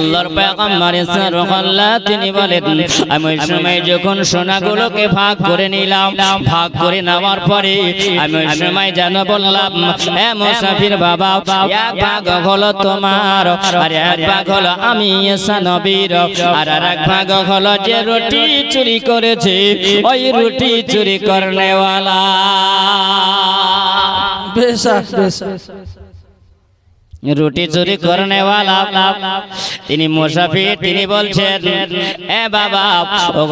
আল্লাহর পয়গম্বর সারুল্লাহ তিনি বলেন, আমি ওই সময় যখন সোনাগুলোকে ভাগ করে নিলাম, ভাগ করে নেওয়ার পরে আমি ওই সময় যেন বললাম, এ মুসাফির বাবা, এক ভাগ হলো তোমার আর এক ভাগ হলো আমি এসা নবীর। আর আর এক ভাগ হলো যে রুটি চুরি করেছে, ওই রুটি চুরি করনেওয়ালা। বেশাক বেশাক রুটি চুরি করনে তিনি মুসাফির, তিনি বলছেন, এ বাবা, ও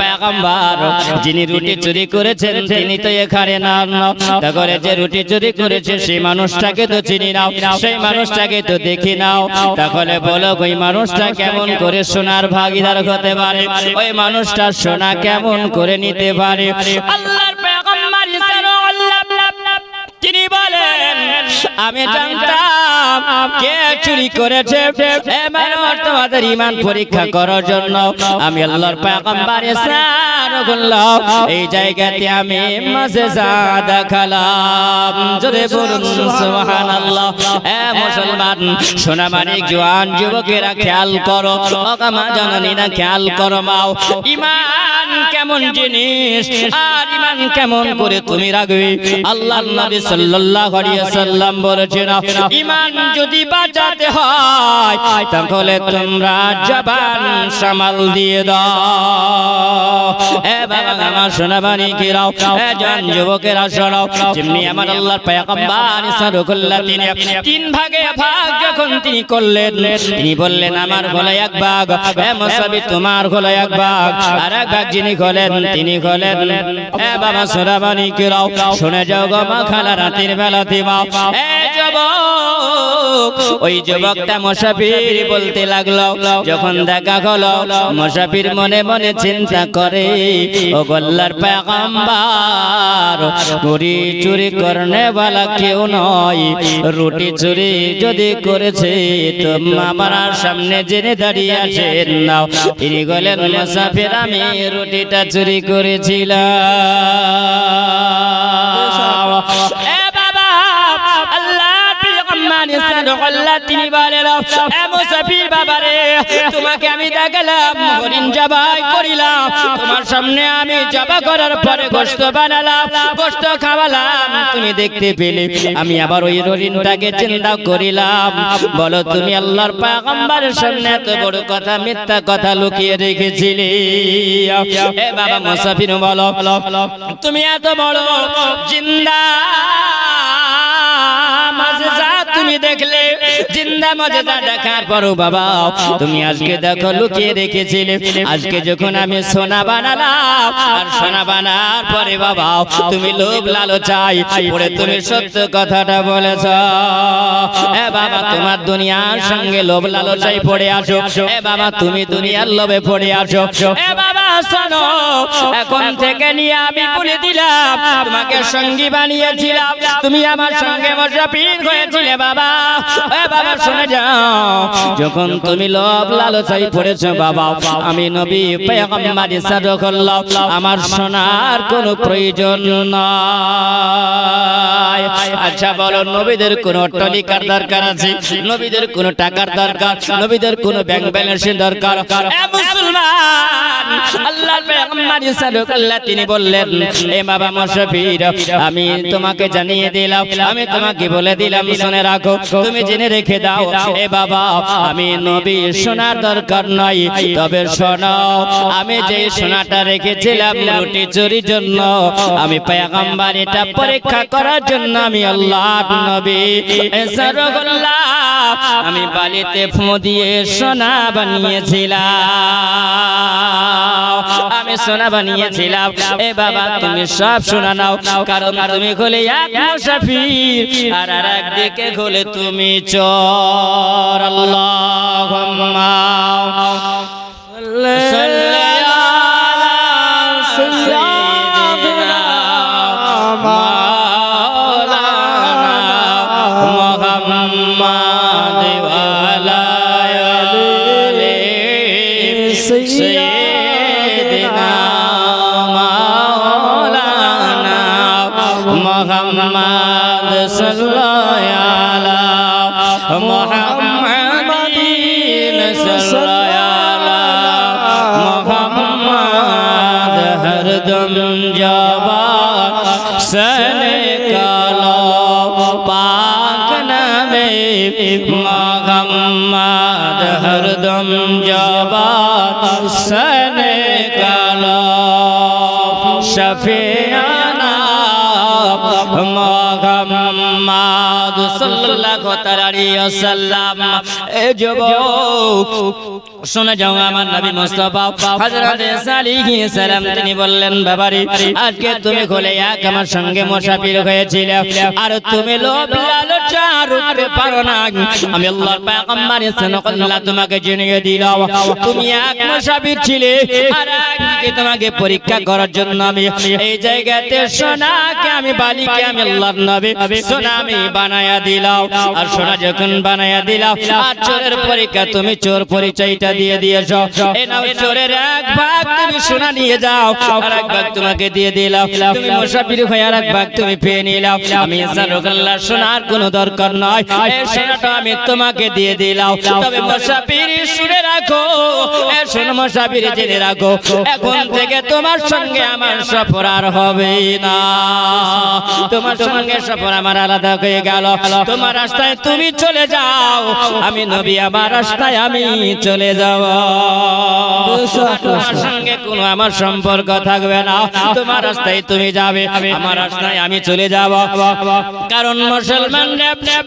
পয়গম্বর, যিনি রুটি চুরি করেছেন, তিনি তো এখানে না তাহলে যে রুটি চুরি করেছে, সেই মানুষটাকে তো চিনি নাও, সেই মানুষটাকে তো দেখি নাও। তাহলে বলো, ওই মানুষটা কেমন করে সোনার ভাগিদার হতে পারে? ওই মানুষটা সোনা কেমন করে নিতে পারে? তিনি বলেন আমি জানতাম কে চুরি করেছে। এ তোমাদের ইমান পরীক্ষা করার জন্য। আমি আল্লাহর পয়গম্বর করলাম এই জায়গাতে আমি মাঝে জাদা খালাম জোরে বলুন সুবহানাল্লাহ। এ মুসলমান সোনা মানিক জওয়ান যুবকেরা খেয়াল করো। মা জননীরা খেয়াল করো মাও। ইমান কেমন জিনিস? আর ইমান কেমন করে তুমি রাখবে আল্লাহ নবী সাল্লাল্লাহু সাল্লাম বলেছেন, ইমান যদি বাঁচাতে হয়, তাহলে তোমরা জবান সামাল দিয়ে দাও। সোনাবানি কিরাও এ যুবকেরা শোনো, যেমনি আমার আল্লাহর পয়গম্বর সাল্লাল্লাহু তিনি তিন ভাগে ভাগ যখন তিনি করলেন, তিনি বললেন, আমার হলো এক ভাগ, এ মুসাবি তোমার হলো এক ভাগ। আর এক ভাগ যিনি হলেন তিনি হলেন এ বাবা সোনাবানি কিরাও শুনে যাও গো মা খালা, রাতের বেলা ওই যুবকটা মুসাফির বলতে লাগল। যখন দেখা হলো, মুসাফির মনে মনে চিন্তা করে, ও গল্লার পেগম্বার চুরি চুরি করনে वाला কেউ নয়, রুটি চুরি যদি করেছে, তো আমার সামনে জেনে দাঁড়িয়ে আছেন নাও তিনি বলেন মুসাফির, আমি রুটিটা চুরি করেছিলাম। তিনি তোমাকে আমি দেখালাম, হরিণ জবাই করিলাম। তোমার সামনে আমি জবা করার পরে গোশত বানালাম, গোশত খাওয়ালাম। তুমি দেখতে পেলে, আমি আবার ওই হরিণটাকে চিন্তা করিলাম। বলো, তুমি আল্লাহর সামনে এত বড় কথা, মিথ্যা কথা লুকিয়ে রেখেছিলে? বাবা মুসাফির, বলো, তুমি এত বড় জিন্দা মাজেজা তুমি দেখলে জিন্দা মাজেজা দেখার পরও বাবা, তুমি আজকে দেখো লুকিয়ে রেখেছিলে। আজকে যখন আমি সোনা বানালাম, আর সোনা বানার পরে বাবা, তুমি লোভ লালচাই পরে তুমি সত্য কথাটা বলেছ। এ বাবা, তোমার দুনিয়ার সঙ্গে লোভ লালচাই পড়ে আসো। এ বাবা, তুমি দুনিয়ার লোভে পড়ে আসো। এ বাবা শোনো এখন থেকে নিয়ে আমি বলে দিলাম তোমাকে সঙ্গী বানিয়েছিলাম। তুমি আমার সঙ্গে মশাপির হয়েছিলে বাবা। বাবা শুনে যাও। যখন তুমি লোভ পড়েছো বাবা আমি নবী পেগম্বর আমার সোনার কোনো প্রয়োজন নাই। আচ্ছা বলো নবীদের কোনো অট্টালিকার দরকার আছে? নবীদের কোনো টাকার দরকার? নবীদের কোনো ব্যাংক ব্যালেন্সের দরকার? মুসলমান আল্লাহর পেগম্বর সাল্লাল্লাহু তিনি বললেন, এ বাবা মুশফির, আমি তোমাকে জানিয়ে দিলাম, আমি তোমাকে বলে দিলাম, শুনে রাখো, তুমি জেনে রেখে দাও, এ বাবা, আমি নবী সোনার দরকার নাই তবে শোনো, আমি যে সোনাটা রেখেছিলাম রুটি চুরির জন্য, আমি পেগম্বর এটা পরীক্ষা করার জন্য, আমি আল্লাহ নবী আমি বালিতে ফু দিয়ে সোনা বানিয়েছিলাম। আমি সোনা বানিয়েছিলাম এ বাবা তুমি সব শোনা নাও কারণ তুমি খোলে এক মুসাফির আর আর একদিকে খোলে তুমি চর আল্লাহ সাল্লাল্লাহু সাল্লাল্লাহু তাআলা আলাইহি ওয়াসাল্লাম তুমি এক তোমাকে ছিলে তোমাকে পরীক্ষা করার জন্য আমি এই জায়গাতে সোনাকে আমি, বালিকে আমি আল্লাহর নবী সোনা আমি বানায়া দিলাম। আর সোনা যখন বানায়া দিলাম, আর চোরের পরীক্ষা তুমি চোর পরিচয়টা দিয়ে দিয়েছ। এই নাও চোরের এক ভাগ তুমি সোনা নিয়ে যাও আর এক ভাগ তোমাকে দিয়ে দিলাম। তুমি মুসাফির হয়ে আর এক ভাগ তুমি পেয়ে নিলাম। আমি সারুকাল্লাহ সোনার কোনো দরকার নয়। এই সোনাটা আমি তোমাকে দিয়ে দিলাম। তবে মুসাফির শুনে রাখো এ শোনো মুসাফির জেনে রাখো। এখন থেকে তোমার সঙ্গে আমার সফর আর হবে না। তোমার সঙ্গে সফর আমার আলাদা হয়ে গেল। তোমার রাস্তায় তুমি চলে যাও। আমি নবী আমার রাস্তায় আমি চলে যাব। তোমার সঙ্গে কোনো আমার সম্পর্ক থাকবে না। তোমার রাস্তায় তুমি যাবে আমার রাস্তায় আমি চলে যাব। কারণ মুসলমান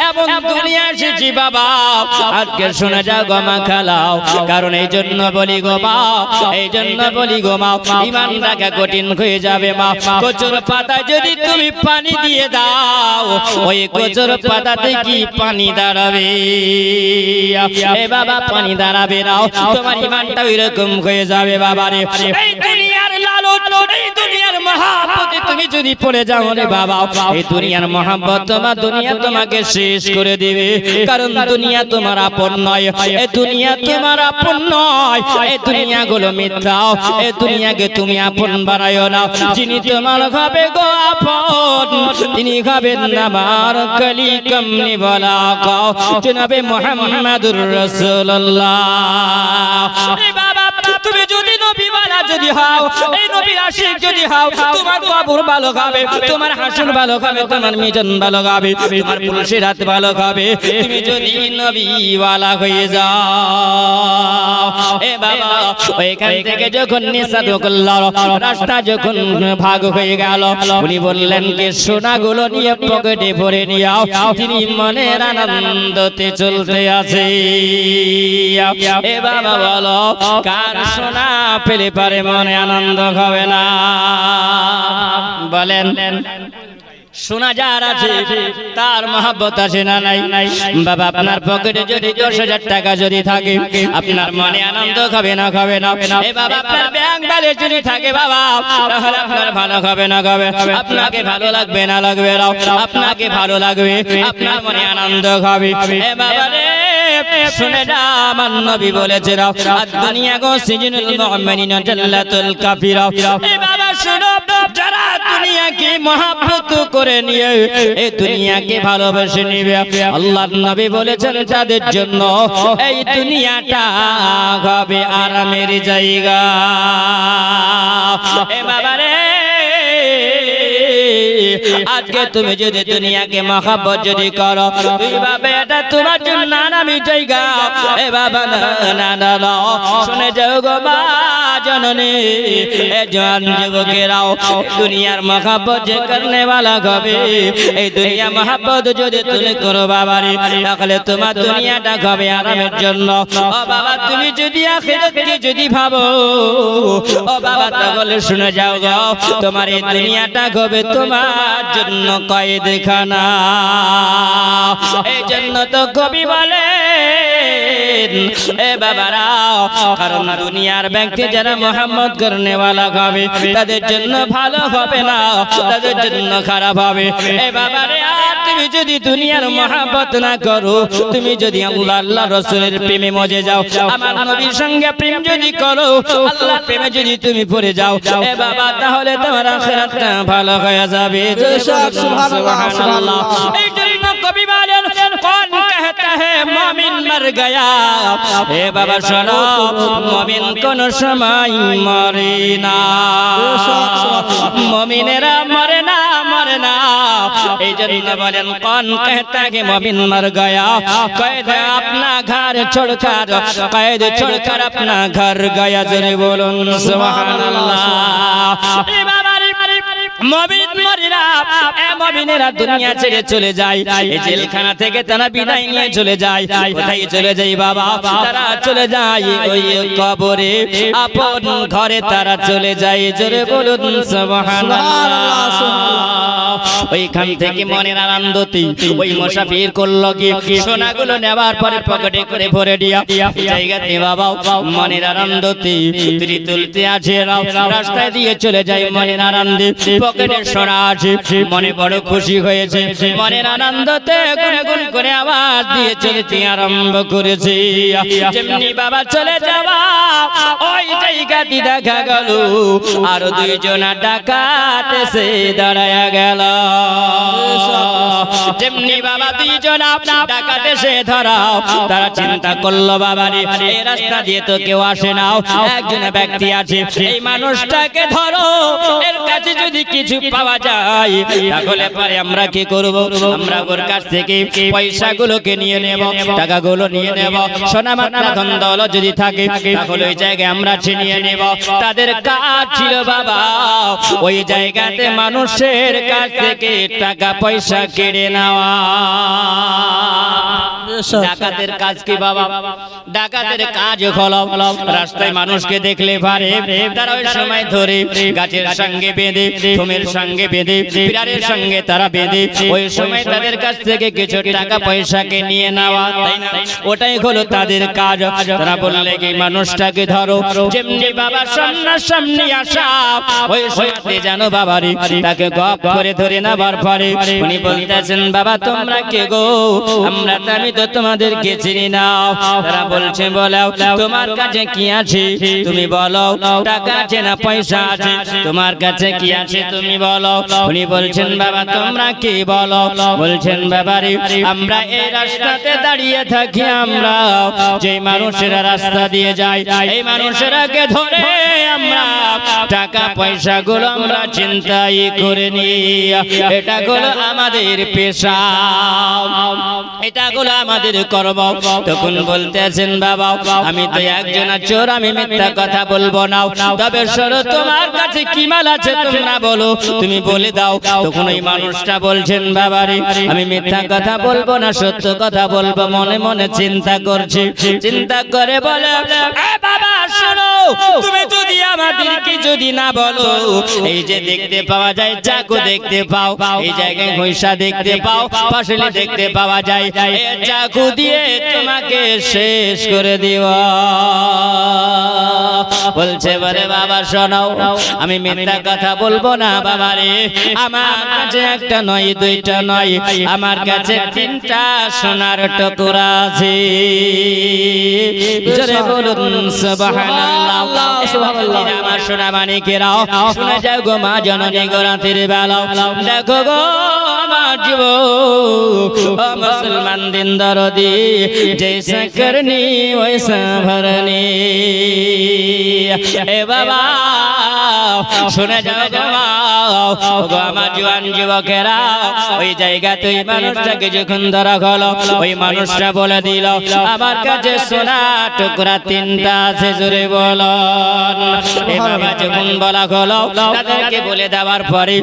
এমন দুনিয়া এসেছি বাবা। আজকে শুনে যাও গমা খেলাও। কারণ এই জন্য বলি গো মা এই জন্য বলি গো মা ইমান ইমানটাকে কঠিন হয়ে যাবে মা। কচুর পাতা যদি তুমি পানি দিয়ে দাও ওই কচুর পাতাতে কি পানি দাঁড়াবে? এ বাবা পানি দাঁড়াবে নাও তোমার ইমানটা ওইরকম হয়ে যাবে বাবা রে এই দুনিয়ার লালন এই তুমি যদি পড়ে যাও রে বাবা, এই দুনিয়ার মহাব্বত তোমার দুনিয়া তোমাকে শেষ করে দিবে। কারণ দুনিয়া তোমার আপন নয় এই দুনিয়া তোমার আপন নয় এই দুনিয়া গুলো মিথ্যা এই দুনিয়াকে তুমি আপন বানায়ো না। যিনি তোমার হবে গো আপন, তিনি হবেন আমার কলি কমনি বলা কও জনাবে মুহাম্মাদুর রাসূলুল্লাহ। বাবা, তুমি যদি নবী বালা যদি হও, এই নবীর আশিক যদি হও, তোমার কবর ভালো খাবে, তোমার হাসুর ভালো খাবে, তোমার মিজন ভালো খাবে, তোমার পুরুষের হাত ভালো খাবে। তুমি যদি নবী ওয়ালা হয়ে যাও, এ বাবা, ওইখান থেকে যখন নিসা ঢুকলো রাস্তা যখন ভাগ হয়ে গেল, উনি বললেন, কি সোনাগুলো নিয়ে পকেটে ভরে নিয়াও তিনি মনের আনন্দতে চলতে আছে। এ বাবা বলো, কার সোনা পেলে পারে মনে আনন্দ হবে না? বলেন সোনা যার আছে, তার মহাব্বত আছে না নাই? বাবা, আপনার পকেটে যদি দশ হাজার টাকা যদি থাকে, আপনার মনে আনন্দ খাবে না খাবে না? বাবা, আপনার ব্যাংক ব্যালেন্স যদি থাকে বাবা, তাহলে আপনার ভালো খাবে না, খাবে। আপনাকে ভালো লাগবে না লাগবে না। আপনাকে ভালো লাগবে, আপনার মনে আনন্দ এ বাবা রে, শুনে যা আমার নবী বলেছে শুনো, যারা দুনিয়াকে মহাব্বত করে নিয়ে এই দুনিয়াকে ভালোবেসে নিবে, আল্লাহর নবী বলেছেন তাদের জন্য এই দুনিয়াটা হবে আরামের জায়গা। এ আজকে তুমি যদি দুনিয়াকে মহাব্বত যদি করো, তুই বাবা এটা তোমার জন্য আরামি জায়গা। এ বাবা, না না না শুনে যাও গো মা এ এই যদি তুমি বাবারে, তাহলে তোমার দুনিয়াটা জন্য? বাবা, তুমি যদি বাবা শুনে যাও গো, তোমার এই দুনিয়াটা হবে তোমার জন্য কয়েদ খানা এই জন্য তো কবি বলে তাদের জন্য ভালো হবে না, তাদের জন্য খারাপ হবে এ তুমি যদি দুনিয়ার মহাব্বত না করো, তুমি যদি আল্লাহ আল্লাহ রসুলের প্রেমে মজে যাও, আমার নবীর সঙ্গে প্রেম যদি করো, আল্লাহর প্রেমে যদি তুমি পড়ে যাও, এ বাবা, তাহলে তোমার ভালো হয়ে যাবে। এই জন্য কবি বলেন কোন कहता है মমিন মর গয়া এ বাবা শোনো মমিন কোন সময় মরে না মমিনেরা মরে না মরে না এই জন্য বলেন কোন कहता है মমিন মর গয়া कैद अपना घर छोड़कर कैद छोड़कर अपना घर गया জোরে বলুন সুবহানাল্লাহ এ বাবা রে ওইখান থেকে মনের আনন্দতে ওই মুসাফির করল কি? সোনাগুলো নেওয়ার পরে পকেটে করে ভরে দিয়া বাবা মনের আনন্দতে তুলতে আছে রাস্তায় দিয়ে চলে যায় মনের আনন্দে। পকেটে সোনা আছে মনে বড় খুশি হয়েছে মনের আনন্দতে গুনগুন করে আওয়াজ দিয়ে চলতে আরম্ভ করেছে। যেমনি বাবা চলে যাওয়া ওই জায়গাটি দেখা গেল আর দুইজন ডাকাত এসে দাঁড়ায় গেল। যেমনি বাবা দুইজন ডাকাত এসে ধরাও তারা চিন্তা করল বাবা রে এই রাস্তা দিয়ে তো কেউ আসে না। একজন ব্যক্তি আছে এই মানুষটাকে ধরো এর কাছে যদি কিছু পাওয়া যায় তাহলে পরে আমরা কি করব? আমরা ওর কাছ থেকে পয়সাগুলোকে নিয়ে নেব, টাকাগুলো নিয়ে নেব। সোনা মাত্রা ধন দল যদি থাকে, তাহলে ওই জায়গায় আমরা ছিনিয়ে নেব। তাদের কাজ ছিল বাবা, ওই জায়গাতে মানুষের কাছ থেকে টাকা পয়সা কেড়ে নেওয়া। ডাকাতের কাজ কি বাবা? ডাকাতের কাজ হলো রাস্তায় মানুষকে দেখলে পারে তারা ওই সময় ধরে গাছের সঙ্গে বেঁধে সঙ্গে বেঁধে সঙ্গে তারা বেঁধে। ওই সময় তাদের কাছ থেকে কিছু টাকা পয়সাকে নিয়ে নেওয়া না? ওটাই হলো তাদের কাজ। তারা বললে কি, মানুষটাকে ধরো। যেমনি বাবা সামনাসামনি আসা, ওই সময়তে জানো বাবারি, তাকে গপ করে ধরে নেবার পরে উনি বলতেছেন, বাবা, তোমরা কে গো? আমরা তো আমি তো তোমাদেরকে চিনি না তারা বলছে বলো তোমার কাছে কি আছে? তুমি বলো, টাকা আছে না পয়সা আছে? তোমার কাছে কি আছে, তুমি বলো। উনি বলছেন, বাবা, তোমরা কি বলো? বলছেন বাবা আমরা এই রাস্তাতে দাঁড়িয়ে থাকি আমরা। যে মানুষেরা রাস্তা দিয়ে যায়, এই মানুষেরাকে ধরে আমরা। টাকা পয়সা গুলো আমরা চিন্তাই করে নি এটা গুলো আমাদের পেশা। এটা গুলো আমাদের কর্ম তখন বলতেছেন, বাবা, আমি তো একজন চোর আমি মিথ্যা কথা বলব না। তবে সরো, তোমার কাছে কি মাল আছে তোমরা বলো। তুমি বলে দাও। তখন ওই মানুষটা বলছেন, বাবা রে, আমি মিথ্যা কথা বলব না, সত্য কথা বলব, মনে মনে চিন্তা করছি। চিন্তা করে বলে, "এ বাবা শোনো তুমি যদি আমাদেরকে যদি না বলো, এই যে দেখতে পাওয়া যায়, চাকু দেখতে পাও, এই জায়গায় ঘইসা দেখতে পাও, ফসলি দেখতে পাওয়া যায় চাকু দিয়ে তোমাকে শেষ করে দিওয়া বলছে বলে বাবা শোনাও আমি মিথ্যা কথা বলব না বাবা রে আমার কাছে একটা নয়, দুইটা নয়। আমার কাছে তিনটা সোনার টুকরা আছে। জোরে বলুন, সুবহানাল্লাহ। সুবহানাল্লাহ। আমার সোনা মানিকেরাও শুনে যাও গো মা জননী গো রাতের বেলা দেখো গো আমার জীব মুসলমান দিন দরদি জৈসা করনি ওইসা ভরনি এ বাবা শুনে যাও গো আমার জোয়ান যুবকেরা ওই জায়গাতে ওই মানুষটাকে যখন ধরা হলো ওই মানুষটা বলে দিল আমার কাছে সোনা টুকরা তিনটা আছে জোরে বল বলে দেওয়ার পরে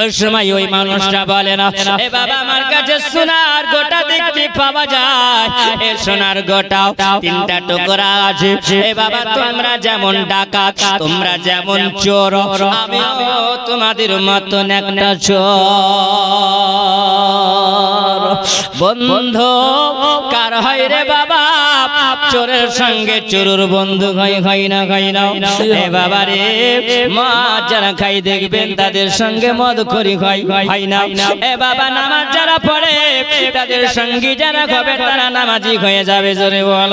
ওই সময় ওই মানুষটা বলে না এ বাবা আমার কাছে সোনার গোটা দেখতে পাওয়া যায়। এ সোনার গোটা তিনটা টুকরা আছে। এ বাবা, তোমরা যেমন ডাকাত, তোমরা যেমন চোর আমি তোমাদের মতন একটা চোর। বন্ধু, কার হয় রে বাবা? চোরের সঙ্গে চোরের বন্ধু হয় হয় না হয় না এ বাবা রে মা যারা খাই দেখবেন, তাদের সঙ্গে মদ করি হয় হয় না এ বাবা, নামাজ যারা পড়ে, তাদের সঙ্গী যারা হবে তারা নামাজি হয়ে যাবে, জোরে বল।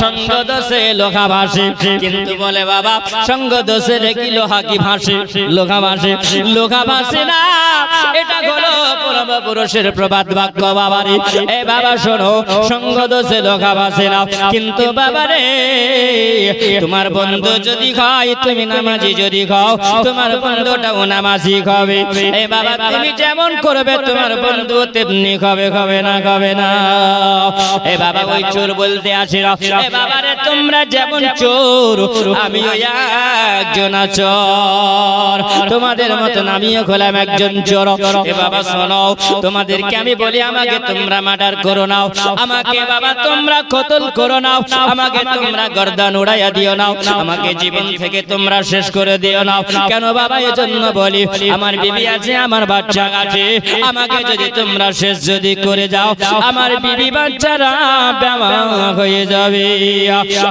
সঙ্গ দোষে লোহা ভাসে, কিন্তু বলে বাবা, সঙ্গ দোষে রেখি লোহা কি ভাসে? লোহা ভাসে লোহা ভাসে না। এটা হলো পূর্বপুরুষের প্রবাদ বাক্য বাবারে। এ বাবা, শোনো, সঙ্গ দোষে লোহা ভাসে না কিন্তু বাবারে, তোমার বন্ধু যদি খায় তুমি নামাজি যদি খাও তোমার বন্ধুটাও নামাজি খাবে এ বাবা, তুমি যেমন করবে, তোমার বন্ধু তেমনি খাবে খাবে না খাবে না। এ বাবা, ওই চোর বলতে আসে এ বাবারে, তোমরা যেমন চোর, আমিও একজন চোর। তোমাদের মতন আমিও হলাম একজন চোর। এ বাবা, শোনো, তোমাদেরকে আমি বলি, আমাকে তোমরা মার্ডার করো নাও। আমাকে বাবা তোমরা কতল করো নাও, আমাকে তোমরা গর্দান উড়াইয়া দিও নাও, আমাকে জীবন থেকে তোমরা শেষ করে দিও নাও। কেন বাবা, এজন্য বলি, আমার বিবি আছে, আমার বাচ্চা আছে, আমাকে যদি তোমরা শেষ যদি করে যাও, আমার বিবি বাচ্চারা ব্যামা হয়ে যাবে।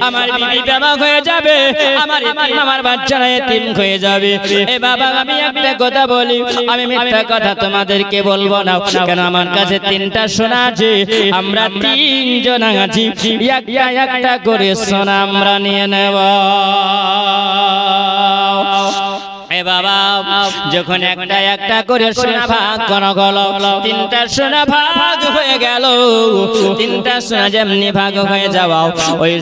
আমার বিবি ব্যামা হয়ে যাবে, আমার আমার বাচ্চারা এতিম হয়ে যাবে। এ বাবা, আমি একটা কথা বলি, আমি মিথ্যা কথা তোমাদেরকে বলব না। কেন আমার কাছে তিনটা সোনা আছে? আমরা তিনজন আছি একটা একটা করে সোনা আমরা নিয়ে নেব। এ বাবা, যখন একটা একটা করে সোনা ভাগ তিনটা সোনা ভাগ হয়ে গেল। তিনটা সোনা যেমনি ভাগ হয়ে ওই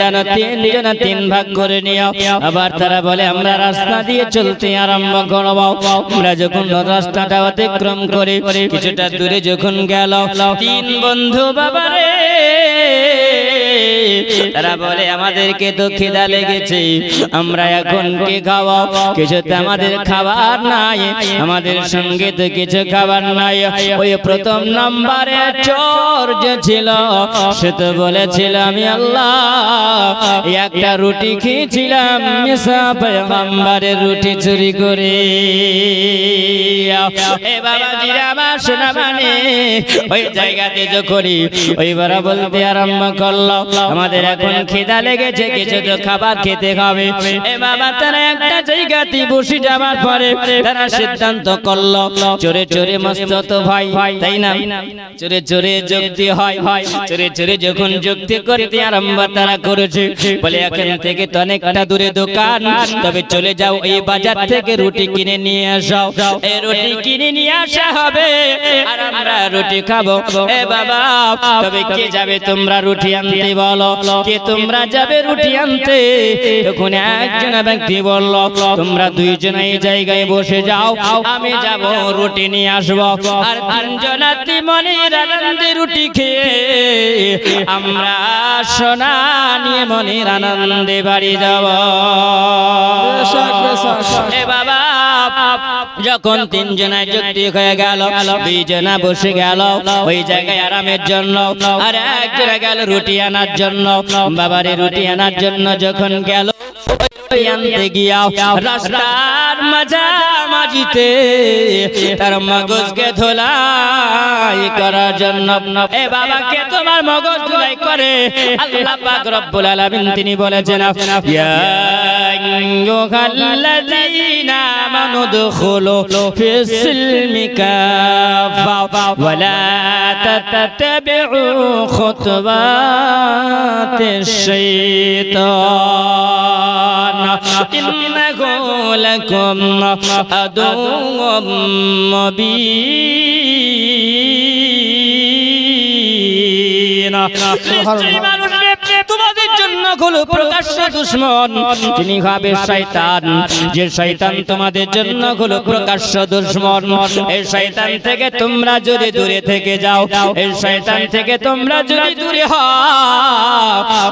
যেন তিন ভাগ করে নিও আবার তারা বলে, আমরা রাস্তা দিয়ে চলতে আরম্ভ করব। আমরা যখন রাস্তাটা অতিক্রম করে, কিছুটা দূরে যখন গেল, তিন বন্ধু বাবারে তারা বলে আমাদেরকে তো খিদা লেগেছে। আমরা এখন কি খাওয়াও কিছুতে আমাদের খাবার নাই। আমাদের সঙ্গে তো কিছু খাবার নাই। ওই প্রথম নম্বরে চোর যে ছিল সে তো বলেছিল আমি আল্লাহ একটা রুটি খেয়েছিলাম পেগম্বরের রুটি চুরি করে। এ বাবা আমার শোনা মানে ওই জায়গাতে যখনই ওই বারা বলতে আরম্ভ করল আমাদের এখন খিদা লেগেছে কিছু তো খাবার খেতে হবে। এ বাবা তারা একটা জায়গাতে বসে যাবার পরে তারা সিদ্ধান্ত করল চোরে চোরে মস্ত তো ভাই তাই না? চোরে চোরে যুক্তি হয়। চোরে চোরে যখন যুক্তি করতে আরম্ভ তারা করেছে। বলে এখান থেকে তো অনেকটা দূরে দোকান। তবে চলে যাও এই বাজার থেকে রুটি কিনে নিয়ে আসাও এই রুটি কিনে নিয়ে আসা হবে। আর আমরা রুটি খাব। এ বাবা তবে কে যাবে তোমরা রুটি আনতে বলো কে তোমরা যাবে রুটি আনতে? তখন একজন ব্যক্তি বলল তোমরা দুইজন এই জায়গায় বসে যাও আমি যাব রুটি নিয়ে আসব। আর তিনজন মনের আনন্দে রুটি খেয়ে আমরা সোনা নিয়ে মনের আনন্দে বাড়ি যাব। এ বাবা যখন তিনজনায় যুক্তি হয়ে গেল, দুইজনা বসে গেল ওই জায়গায় আরামের জন্য, আর একজনে গেল রুটি আনার জন্য। বাবারে রুটি আনার জন্য যখন গেল আনতে গিয়া রাস্তার মাঝামাঝিতে তার মগজকে ধোলাই করার জন্য এ বাবাকে তোমার মগজ ধুলাই করে আল্লাহ পাক রব্বুল আলামিন তিনি বলেছেন, ইয়া মুবিন। নিশ্চয়ই মানুষ তোমাদের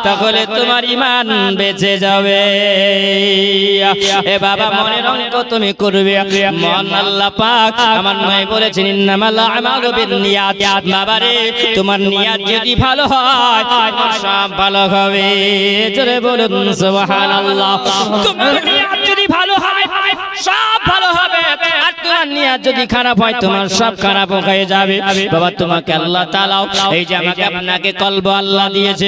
তাহলে তোমার ইমান বেঁচে যাবে। এ বাবা, মনের অঙ্ক তুমি করবে। মন আল্লাহ পাক আমার নয় বলেছেন, ইন্নামাল আমালু বিন্নিয়াত। বাবা তোমার নিয়াত যদি ভালো হয় সব ভালো হবে। জোরে বলুন সুবহানাল্লাহ। তোমার নিয়াত যদি ভালো হয় সব ভালো হবে। আর তোমার নিয়াত যদি খারাপ হয় তোমার সব খারাপ হয়ে যাবে। বাবা তোমাকে আল্লাহ তাআলা এই যে আমাকে আপনাকে কলব আল্লাহ দিয়েছে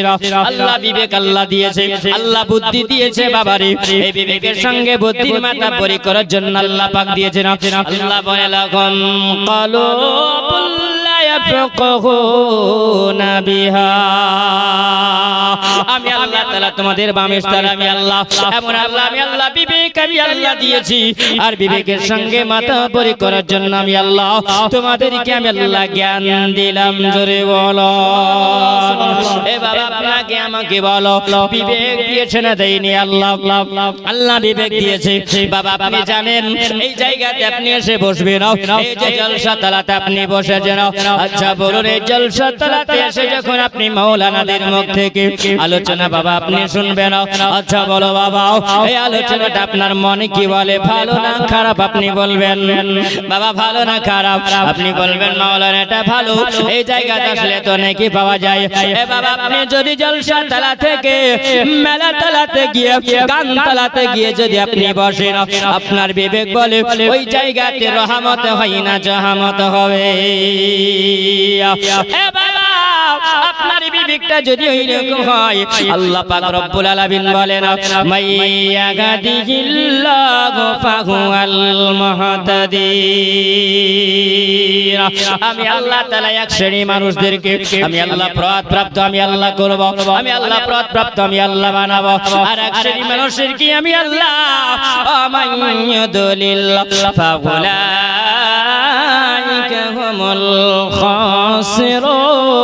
আল্লাহ বিবেক আল্লাহ দিয়েছে আল্লাহ বুদ্ধি দিয়েছে বাবারে এই বিবেকের সঙ্গে বুদ্ধির মাথা পরি করার জন্য আল্লাহ পাক দিয়েছেন আল্লাহ বলে লাকুম কলবুল্লাহ আমি আল্লাহ তাআলা তোমাদের বামে স্থান আমি আল্লাহ। এমন আল্লাহ আমি আল্লাহ বিবেক আমি আল্লাহ দিয়েছি। আর বিবেকের সঙ্গে মাথা পরি করার জন্য আমি আল্লাহ তোমাদেরকে আমি আল্লাহ জ্ঞান দিলাম জোরে বলো। দিয়েছে বাবা আপনি জানেন এই জায়গাতে আপনি এসে বসবেন। এই যে জলসা তালাতে আচ্ছা বলুন, এই জলসা তালাতে এসে যখন আপনি মাওলানাদের মুখ থেকে আলোচনা, বাবা, আপনি শুনবেন। আচ্ছা বলো, বাবা, এই আলোচনাটা আপনার মনে কি বলে? ভালো না খারাপ, আপনি বলবেন। বাবা, ভালো না খারাপ, আপনি বলবেন মাওলানা এটা ভালো। এই জায়গাতে আসলে তো নাকি পাওয়া যায়। এ বাবা, আপনি যদি জলসা তালা থেকে, মেলা তালাতে গিয়ে, গান তালাতে গিয়ে যদি আপনি বসেন, আপনার বিবেক বলে, ওই জায়গাতে রহমত হয় না, জাহামত হবে। এ বাবা আপনার বিবেকটা যদি ওইরকম হয়, আল্লাহ পাক রব্বুল আলামিন বলেন মাইয়া মুহতাদি আমি আল্লাহ তাআলা এক শ্রেণি মানুষদেরকে, আমি আল্লাহ প্রদ প্রাপ্ত আমি আল্লাহ করব, আমি আল্লাহ প্রদ প্রাপ্ত আমি আল্লাহ বানাবো। আর এক মানুষের কি আমি আল্লাহ হুমুল খাসিরুন।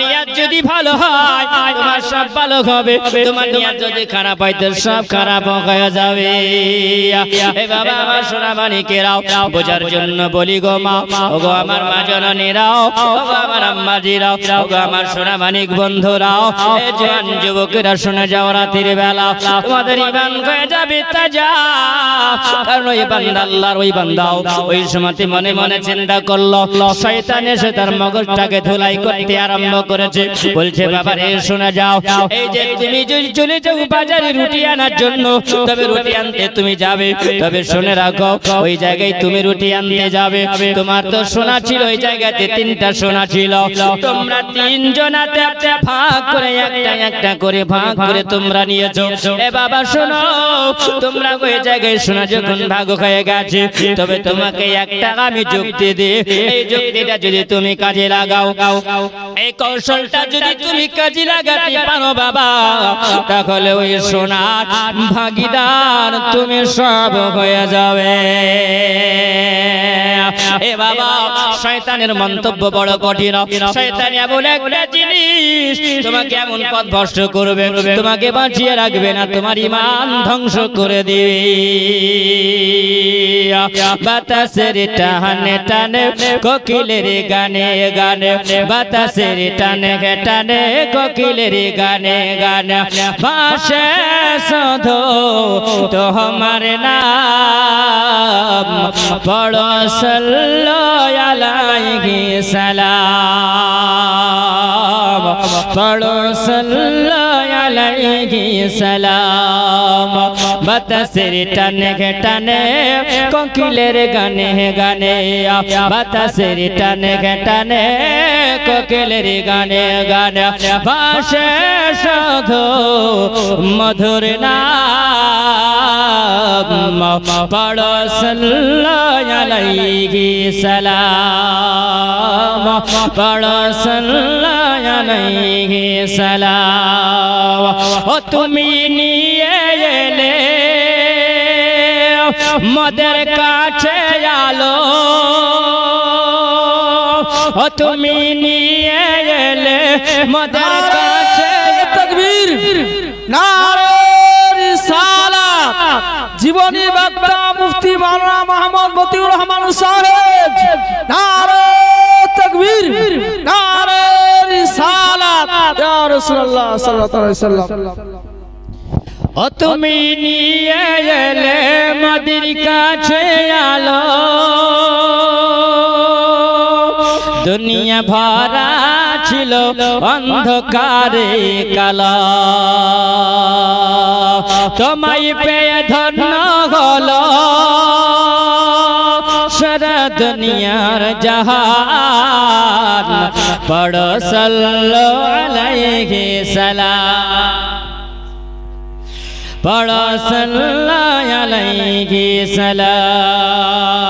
নিয়ত যদি খারাপ হয় সব খারাপ হয়ে যাবে। এ বাবা, আমার বোঝার জন্য বলি গো মা ও গো আমার মা জননীরাও ও গো আমার আম্মাজিরাও আমার সোনা মানিক বন্ধুরাও, এ জোয়ান যুবকেরা শুনে যাও রাতের বেলা, তোমাদের ইমান হয়ে যাবে তাজা তুমি রুটি আনতে যাবে তোমার তো সোনা ছিল, ওই জায়গাতে তিনটা সোনা ছিল। তোমরা তিনজনাতে ভাগ করে একটা একটা করে ভাগ করে তোমরা নিয়েছো। এ বাবা, শোনো, তোমরা ওই জায়গায় সোনা যখন ভাগ হয়ে গেছে, তবে তোমাকে একটা আমি যুক্তি দিই। এই যুক্তিটা যদি তুমি কাজে লাগাও, এই কৌশলটা যদি তুমি কাজে লাগাতে পারো বাবা, তাহলে ওই সোনার ভাগিদার তুমি সব হয়ে যাবে। এ বাবা, শয়তানের মন্তব্য বড় কঠিন। শয়তান এমন একটা জিনিস, তোমাকে এমন পথ ভ্রষ্ট করবে, তোমাকে বাঁচিয়ে রাখবে না, তোমার ইমান ধ্বংস করে দিবে বাতাসের টানে টানে কোকিলের গানে গানে বাতাসের টানে টানে কোকিলের গানে গানে ভাসে শোধো তোমার নাম পড়ো সাল্লাল্লাহু আলাইহি সালাম পড়ো সাল্লাল্লাহু আলাইহি সালাম বাতাসের টানে টানে কোকিলের গানে গানে বাতাসের টানে টানে কোকিলের গানে গানে ভাসে সাধু মধুর নাম পড়ো সাল্লাল্লাহু আলাইহি সালাম পড়ো সাল্লাল্লাহু আলাইহি সালাম ও তুমি নিয়ে এলে মদের কাছে আলো। ও তুমি নিয়ে এলে মদের কাছে তকবীর। জীবনী বক্তা মুফতি মাওলানা মোহাম্মদ মতিউর রহমান সাহেব। নারে তকবীর। নারে রিসালাত। ইয়া রাসূলুল্লাহ সাল্লাল্লাহু আলাইহি সাল্লাম ও তুমি নিয়ে এলে মদির কাছে আলো। দুনিয়া ভরা ছিল অন্ধকারে কালা। তোমায় পেয়ে ধন্য হলো। সারা দুনিয়ার জাহান। পড়ো সাল্লো আলাইহি পড়ো সাল্লো আলাইহি সালাম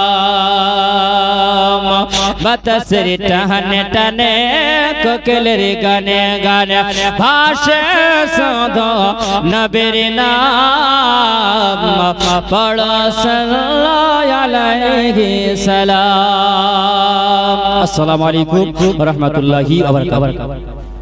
বাতাসের টানে টানে কোকিলের গানে গানে ভাসে সদ নবীর নাম পড়ো সাল্লো আলাইহি সালাম আসসালামু আলাইকুম ওয়া রাহমাতুল্লাহি ওয়া বারাকাতুহু